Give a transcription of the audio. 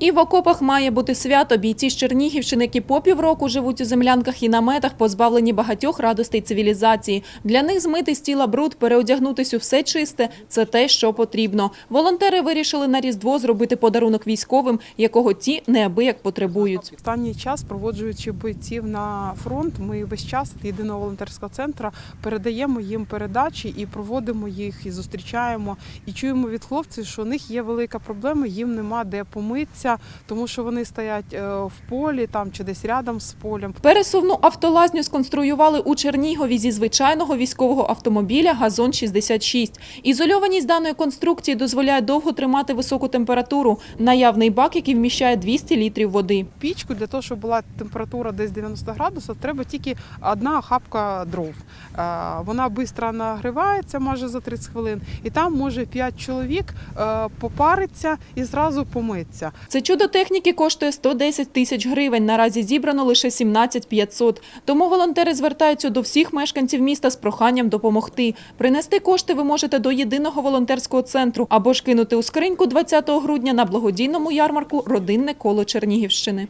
І в окопах має бути свято. Бійці з Чернігівщини, які по півроку живуть у землянках і наметах, позбавлені багатьох радостей цивілізації. Для них змити з тіла бруд, переодягнутись у все чисте – це те, що потрібно. Волонтери вирішили на Різдво зробити подарунок військовим, якого ті неабияк потребують. Останній час, проводжуючи бойців на фронт, ми весь час від єдиного волонтерського центру передаємо їм передачі і проводимо їх, і зустрічаємо. І чуємо від хлопців, що у них є велика проблема, їм нема де помитися, тому що вони стоять е, в полі там чи десь рядом з полем. Пересувну автолазню сконструювали у Чернігові зі звичайного військового автомобіля «Газон-66». Ізольованість даної конструкції дозволяє довго тримати високу температуру. Наявний бак, який вміщає 200 літрів води. Пічку для того, щоб була температура десь 90 градусів, треба тільки одна хапка дров. Е, Вона швидко нагрівається майже за 30 хвилин, і там може 5 чоловік е, попариться і зразу помитися. Це чудо техніки коштує 110 тисяч гривень. Наразі зібрано лише 17 500. Тому волонтери звертаються до всіх мешканців міста з проханням допомогти. Принести кошти ви можете до єдиного волонтерського центру або ж кинути у скриньку 20 грудня на благодійному ярмарку «Родинне коло Чернігівщини».